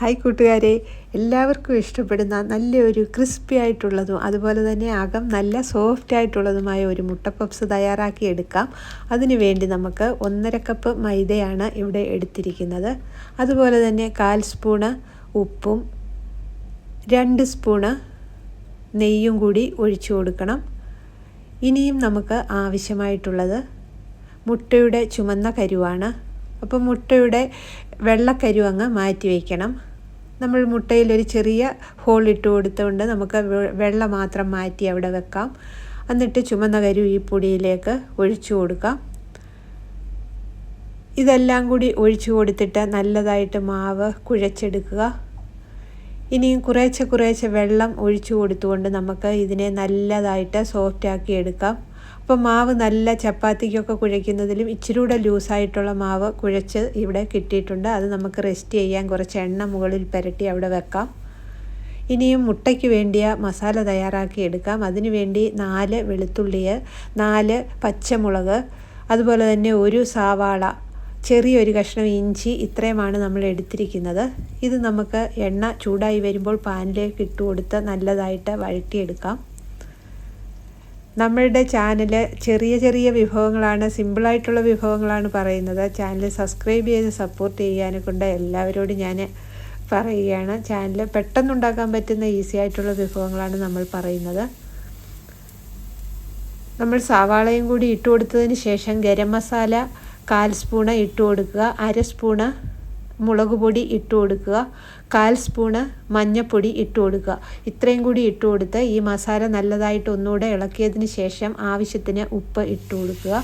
Hi കൂട്ടുകാരെ എല്ലാവർക്കും ഇഷ്ടപ്പെടുന്ന നല്ലൊരു ക്രിസ്പി ആയിട്ടുള്ളതും അതുപോലെ തന്നെ അകം നല്ല സോഫ്റ്റ് ആയിട്ടുള്ളതുമായ ഒരു മുട്ടപ്പപ്സ് തയ്യാറാക്കി എടുക്കാം. അതിനു വേണ്ടി നമുക്ക് ഒന്നര കപ്പ് മൈദയാണ് ഇവിടെ എടുത്തിരിക്കുന്നത്. അതുപോലെ തന്നെ കാൽ സ്പൂണ് ഉപ്പും രണ്ട് സ്പൂണ് നെയ്യും കൂടി ഒഴിച്ചു കൊടുക്കണം. ഇനിയും നമുക്ക് ആവശ്യമായിട്ടുള്ളത് മുട്ടയുടെ ചുമന്ന കരുവാണ്. അപ്പോൾ മുട്ടയുടെ വെള്ളക്കരു അങ്ങ് മാറ്റി വയ്ക്കണം. നമ്മൾ മുട്ടയിൽ ഒരു ചെറിയ ഹോൾ ഇട്ട് കൊടുത്തുകൊണ്ട് നമുക്ക് വെള്ളം മാത്രം മാറ്റി അവിടെ വെക്കാം. എന്നിട്ട് ചുമന്ന കരു ഈ പൊടിയിലേക്ക് ഒഴിച്ചു കൊടുക്കാം. ഇതെല്ലാം കൂടി ഒഴിച്ചു കൊടുത്തിട്ട് നല്ലതായിട്ട് മാവ് കുഴച്ചെടുക്കുക. ഇനിയും കുറേശ്ശെ കുറേശ്ശെ വെള്ളം ഒഴിച്ചു കൊടുത്തുകൊണ്ട് നമുക്ക് ഇതിനെ നല്ലതായിട്ട് സോഫ്റ്റാക്കി എടുക്കാം. അപ്പോൾ മാവ് നല്ല ചപ്പാത്തിക്കൊക്കെ കുഴയ്ക്കുന്നതിലും ഇച്ചിരി കൂടെ ലൂസായിട്ടുള്ള മാവ് കുഴച്ച് ഇവിടെ കിട്ടിയിട്ടുണ്ട്. അത് നമുക്ക് റെസ്റ്റ് ചെയ്യാൻ കുറച്ച് എണ്ണ മുകളിൽ പുരട്ടി അവിടെ വെക്കാം. ഇനിയും മുട്ടയ്ക്ക് വേണ്ടിയ മസാല തയ്യാറാക്കി എടുക്കാം. അതിനുവേണ്ടി നാല് വെളുത്തുള്ളി നാല് പച്ചമുളക് അതുപോലെ തന്നെ ഒരു സവാള ചെറിയൊരു കഷ്ണം ഇഞ്ചി ഇത്രയുമാണ് നമ്മൾ എടുത്തിരിക്കുന്നത്. ഇത് നമുക്ക് എണ്ണ ചൂടായി വരുമ്പോൾ പാനിലേക്ക് ഇട്ട് കൊടുത്ത് നല്ലതായിട്ട് വഴറ്റിയെടുക്കാം. നമ്മളുടെ ചാനൽ ചെറിയ ചെറിയ വിഭവങ്ങളാണ് സിമ്പിളായിട്ടുള്ള വിഭവങ്ങളാണ് പറയുന്നത്. ചാനൽ സബ്സ്ക്രൈബ് ചെയ്ത് സപ്പോർട്ട് ചെയ്യാനെ കൊണ്ട് എല്ലാവരോടും ഞാൻ പറയുകയാണ്. ചാനൽ പെട്ടെന്നുണ്ടാക്കാൻ പറ്റുന്ന ഈസി ആയിട്ടുള്ള വിഭവങ്ങളാണ് നമ്മൾ പറയുന്നത്. നമ്മൾ സവാളയും കൂടി ഇട്ട് കൊടുത്തതിന് ശേഷം ഗരം മസാല കാൽ സ്പൂണ് ഇട്ട് കൊടുക്കുക. അര സ്പൂണ് മുളക് പൊടി ഇട്ട് കൊടുക്കുക. കാൽ സ്പൂണ് മഞ്ഞൾപ്പൊടി ഇട്ട് കൊടുക്കുക. ഇത്രയും കൂടി ഇട്ട് കൊടുത്ത് ഈ മസാല നല്ലതായിട്ട് ഒന്നുകൂടെ ഇളക്കിയതിന് ശേഷം ആവശ്യത്തിന് ഉപ്പ് ഇട്ട് കൊടുക്കുക.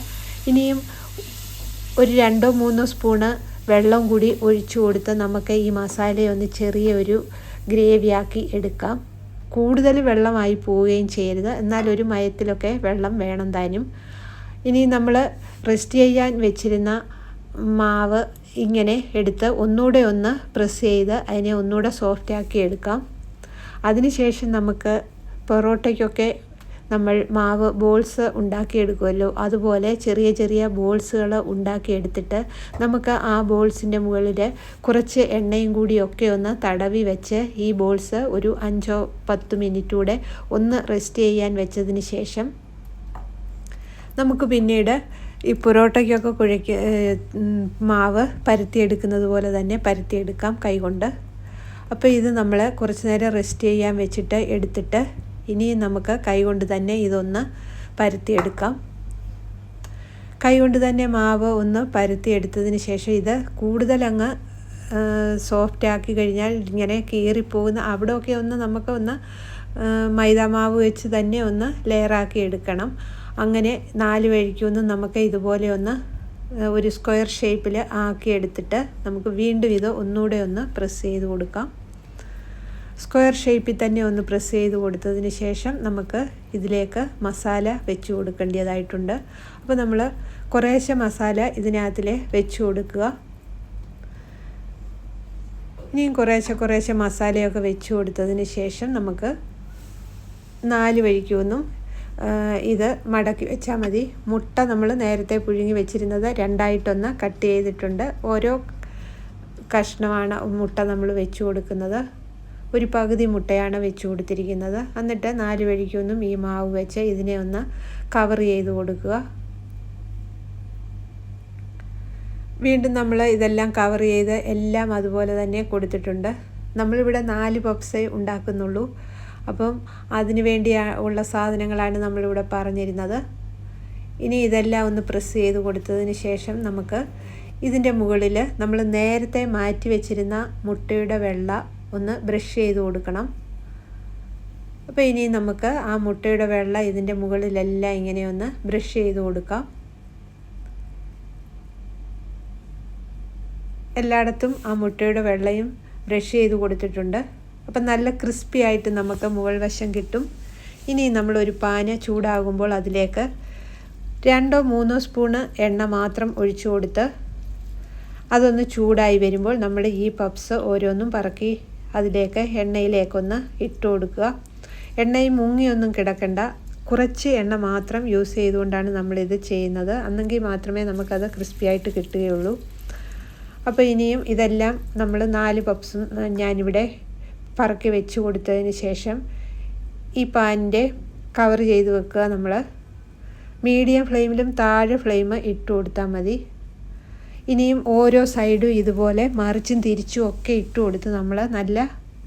ഇനിയും ഒരു രണ്ടോ മൂന്നോ സ്പൂണ് വെള്ളം കൂടി ഒഴിച്ചു കൊടുത്ത് നമുക്ക് ഈ മസാലയൊന്ന് ചെറിയൊരു ഗ്രേവിയാക്കി എടുക്കാം. കൂടുതൽ വെള്ളമായി പോവുകയും ചെയ്യരുത്. എന്നാൽ ഒരു മയത്തിലൊക്കെ വെള്ളം വേണം താനും. ഇനി നമ്മൾ റെസ്റ്റ് ചെയ്യാൻ വെച്ചിരുന്ന മാവ് ഇങ്ങനെ എടുത്ത് ഒന്നുകൂടെ ഒന്ന് പ്രസ് ചെയ്ത് അതിനെ ഒന്നുകൂടെ സോഫ്റ്റാക്കി എടുക്കാം. അതിനുശേഷം നമുക്ക് പൊറോട്ടയ്ക്കൊക്കെ നമ്മൾ മാവ് ബോൾസ് ഉണ്ടാക്കിയെടുക്കുമല്ലോ അതുപോലെ ചെറിയ ചെറിയ ബോൾസുകൾ ഉണ്ടാക്കിയെടുത്തിട്ട് നമുക്ക് ആ ബോൾസിന്റെ മുകളിൽ കുറച്ച് എണ്ണയും കൂടിയൊക്കെ ഒന്ന് തടവി വെച്ച് ഈ ബോൾസ് ഒരു അഞ്ചോ പത്ത് മിനിറ്റൂടെ ഒന്ന് റെസ്റ്റ് ചെയ്യാൻ വെച്ചതിന് ശേഷം നമുക്ക് പിന്നീട് ഈ പൊറോട്ടയ്ക്കൊക്കെ കുഴയ്ക്ക് മാവ് പരത്തിയെടുക്കുന്നത് പോലെ തന്നെ പരത്തിയെടുക്കാം കൈകൊണ്ട്. അപ്പോൾ ഇത് നമ്മൾ കുറച്ച് നേരം റെസ്റ്റ് ചെയ്യാൻ വെച്ചിട്ട് എടുത്തിട്ട് ഇനിയും നമുക്ക് കൈകൊണ്ട് തന്നെ ഇതൊന്ന് പരത്തിയെടുക്കാം. കൈകൊണ്ട് തന്നെ മാവ് ഒന്ന് പരത്തിയെടുത്തതിന് ശേഷം ഇത് കൂടുതലങ്ങ് സോഫ്റ്റ് ആക്കി കഴിഞ്ഞാൽ ഇങ്ങനെ കീറിപ്പോകുന്ന അവിടെയൊക്കെ ഒന്ന് നമുക്ക് ഒന്ന് മൈദാമാവ് വെച്ച് തന്നെ ഒന്ന് ലെയറാക്കി എടുക്കണം. അങ്ങനെ നാല് വഴിക്കൊന്ന് നമുക്ക് ഇതുപോലെ ഒന്ന് ഒരു സ്ക്വയർ ഷേപ്പിൽ ആക്കിയെടുത്തിട്ട് നമുക്ക് വീണ്ടും ഇത് ഒന്നുകൂടെ ഒന്ന് പ്രസ് ചെയ്ത് കൊടുക്കാം. സ്ക്വയർ ഷേപ്പിൽ തന്നെ ഒന്ന് പ്രസ് ചെയ്ത് കൊടുത്തതിന് ശേഷം നമുക്ക് ഇതിലേക്ക് മസാല വെച്ച് കൊടുക്കേണ്ടതായിട്ടുണ്ട്. അപ്പോൾ നമ്മൾ കുറേശ്ശെ മസാല ഇതിനകത്തിൽ വെച്ച് കൊടുക്കുക. ഇനിയും കുറേശ്ശെ കുറേശ്ശെ മസാലയൊക്കെ വെച്ച് കൊടുത്തതിന് ശേഷം നമുക്ക് നാല് വഴിക്കൊന്നും ഇത് മടക്കി വെച്ചാൽ മതി. മുട്ട നമ്മൾ നേരത്തെ പുഴുങ്ങി വെച്ചിരുന്നത് രണ്ടായിട്ടൊന്ന് കട്ട് ചെയ്തിട്ടുണ്ട്. ഓരോ കഷ്ണമാണ് മുട്ട നമ്മൾ വെച്ചു കൊടുക്കുന്നത്. ഒരു പകുതി മുട്ടയാണ് വെച്ച് കൊടുത്തിരിക്കുന്നത്. എന്നിട്ട് നാല് വഴിക്കൊന്നും ഈ മാവ് വെച്ച് ഇതിനെ ഒന്ന് കവർ ചെയ്ത് കൊടുക്കുക. വീണ്ടും നമ്മൾ ഇതെല്ലാം കവർ ചെയ്ത് എല്ലാം അതുപോലെ തന്നെ കൊടുത്തിട്ടുണ്ട്. നമ്മളിവിടെ നാല് പപ്സേ ഉണ്ടാക്കുന്നുള്ളൂ. അപ്പം അതിന് വേണ്ടി ഉള്ള സാധനങ്ങളാണ് നമ്മളിവിടെ പറഞ്ഞിരുന്നത്. ഇനി ഇതെല്ലാം ഒന്ന് പ്രസ് ചെയ്ത് കൊടുത്തതിന് ശേഷം നമുക്ക് ഇതിന്റെ മുകളിൽ നമ്മൾ നേരത്തെ മാറ്റി വെച്ചിരുന്ന മുട്ടയുടെ വെള്ള ഒന്ന് ബ്രഷ് ചെയ്ത് കൊടുക്കണം. അപ്പോൾ ഇനി നമുക്ക് ആ മുട്ടയുടെ വെള്ള ഇതിന്റെ മുകളിലെല്ലാം ഇങ്ങനെ ഒന്ന് ബ്രഷ് ചെയ്ത് കൊടുക്കാം. എല്ലായിടത്തും ആ മുട്ടയുടെ വെള്ളയും ബ്രഷ് ചെയ്ത് കൊടുത്തിട്ടുണ്ട്. അപ്പം നല്ല ക്രിസ്പി ആയിട്ട് നമുക്ക് മുകൾ വശം കിട്ടും. ഇനി നമ്മളൊരു പാന ചൂടാകുമ്പോൾ അതിലേക്ക് രണ്ടോ മൂന്നോ സ്പൂണ് എണ്ണ മാത്രം ഒഴിച്ചു കൊടുത്ത് അതൊന്ന് ചൂടായി വരുമ്പോൾ നമ്മൾ ഈ പപ്സ് ഓരോന്നും പറക്കി അതിലേക്ക് എണ്ണയിലേക്കൊന്ന് ഇട്ട് കൊടുക്കുക. എണ്ണയും മുങ്ങിയൊന്നും കിടക്കണ്ട. കുറച്ച് എണ്ണ മാത്രം യൂസ് ചെയ്തുകൊണ്ടാണ് നമ്മളിത് ചെയ്യുന്നത്. അന്നെങ്കിൽ മാത്രമേ നമുക്കത് ക്രിസ്പി ആയിട്ട് കിട്ടുകയുള്ളൂ. അപ്പോൾ ഇനിയും ഇതെല്ലാം നമ്മൾ നാല് പപ്സും ഞാനിവിടെ പറക്കി വെച്ച് കൊടുത്തതിന് ശേഷം ഈ പാനിന്റെ കവർ ചെയ്ത് വെക്കുക നമ്മൾ. മീഡിയം ഫ്ലെയിമിലും താഴെ ഫ്ലെയിം ഇട്ട് കൊടുത്താൽ മതി. ഇനിയും ഓരോ സൈഡും ഇതുപോലെ മറിച്ചും തിരിച്ചും ഒക്കെ ഇട്ട് കൊടുത്ത് നമ്മൾ നല്ല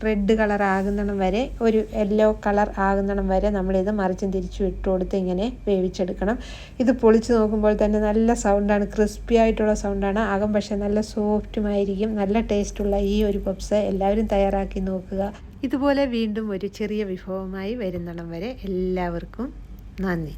റെഡ് കളർ ആകുന്നിടം വരെ ഒരു യെല്ലോ കളർ ആകുന്നിടം വരെ നമ്മളിത് മറിച്ചും തിരിച്ചും ഇട്ട് കൊടുത്ത് ഇങ്ങനെ വേവിച്ചെടുക്കണം. ഇത് പൊളിച്ച് നോക്കുമ്പോൾ തന്നെ നല്ല സൗണ്ടാണ് ക്രിസ്പി ആയിട്ടുള്ള സൗണ്ടാണ് അകം പക്ഷേ നല്ല സോഫ്റ്റുമായിരിക്കും നല്ല ടേസ്റ്റുള്ള ഈ ഒരു പപ്സ് എല്ലാവരും തയ്യാറാക്കി നോക്കുക. ഇതുപോലെ വീണ്ടും ഒരു ചെറിയ വിഭവമായി വരുന്നിടം വരെ എല്ലാവർക്കും നന്ദി.